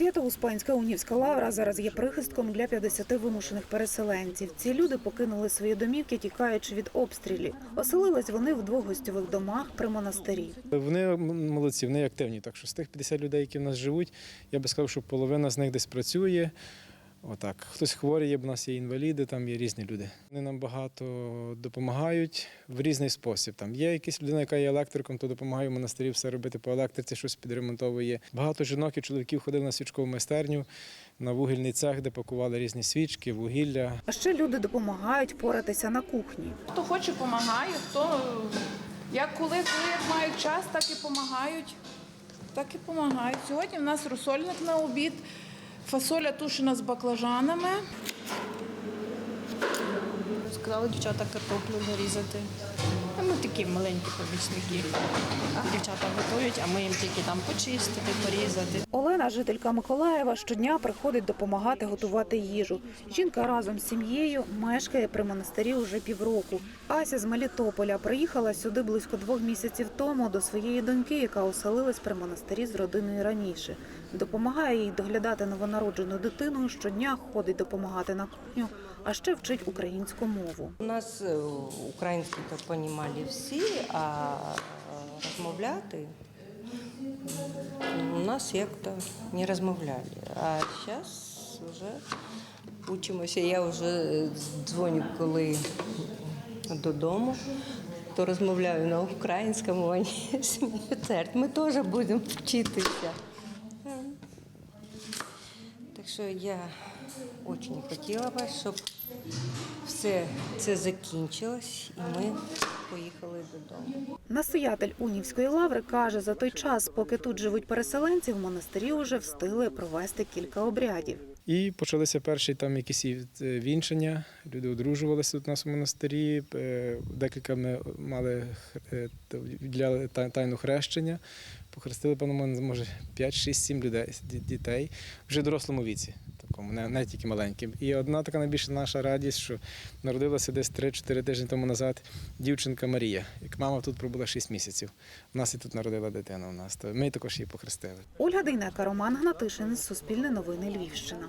Свято-Успенська унівська лавра зараз є прихистком для 50 вимушених переселенців. Ці люди покинули свої домівки, тікаючи від обстрілів. Оселились вони в двох гостьових домах при монастирі. Вони молодці, вони активні. Так що з тих 50 людей, які в нас живуть, я би сказав, що половина з них десь працює. Отак. Хтось хворий є, бо в нас є інваліди, там є різні люди. Вони нам багато допомагають в різний спосіб. Там є якась людина, яка є електриком, то допомагає в монастирі все робити по електриці, щось підремонтовує. Багато жінок і чоловіків ходили на свічкову майстерню, на вугільний цех, де пакували різні свічки, вугілля. А ще люди допомагають поратися на кухні. Хто хоче, допомагає, хто як коли, коли як мають час, так і допомагають. Так і допомагають. Сьогодні в нас розсольник на обід, фасоля тушена з баклажанами. Сказали дівчата картоплю нарізати. А ми такі маленькі помічники. Дівчата готують, а ми їм тільки там почистити, порізати. Олена, жителька Миколаєва, щодня приходить допомагати готувати їжу. Жінка разом з сім'єю мешкає при монастирі уже півроку. Ася з Мелітополя приїхала сюди близько двох місяців тому до своєї доньки, яка оселилась при монастирі з родиною раніше. Допомагає їй доглядати новонароджену дитину. Щодня ходить допомагати на кухню, а ще вчить українську мову. У нас е, українську то понімали всі, а е, розмовляти у нас як-то не розмовляли. А зараз вже учимося. Я вже е, дзвоню, коли додому, то розмовляю на українському, а не сміють. Ми теж будемо вчитися. Так що я дуже хотіла би, щоб все це закінчилось і ми поїхали додому. Настоятель Унівської лаври каже, за той час, поки тут живуть переселенці, в монастирі вже встигли провести кілька обрядів. І почалися перші там якісь е, вінчання. Люди одружувалися тут у нас у монастирі. Е, Декілька ми мали е, та- тайну хрещення. Похрестили, певно, може 5, 6, 7 людей, дітей вже в дорослому віці, такому, не, не тільки маленьким. І одна така найбільша наша радість, що народилася десь 3-4 тижні тому назад дівчинка Марія. Як мама тут пробула 6 місяців. У нас і тут народила дитина у нас. То ми також її похрестили. Ольга Дейнека, Роман Гнатишин, Суспільне новини Львівщина.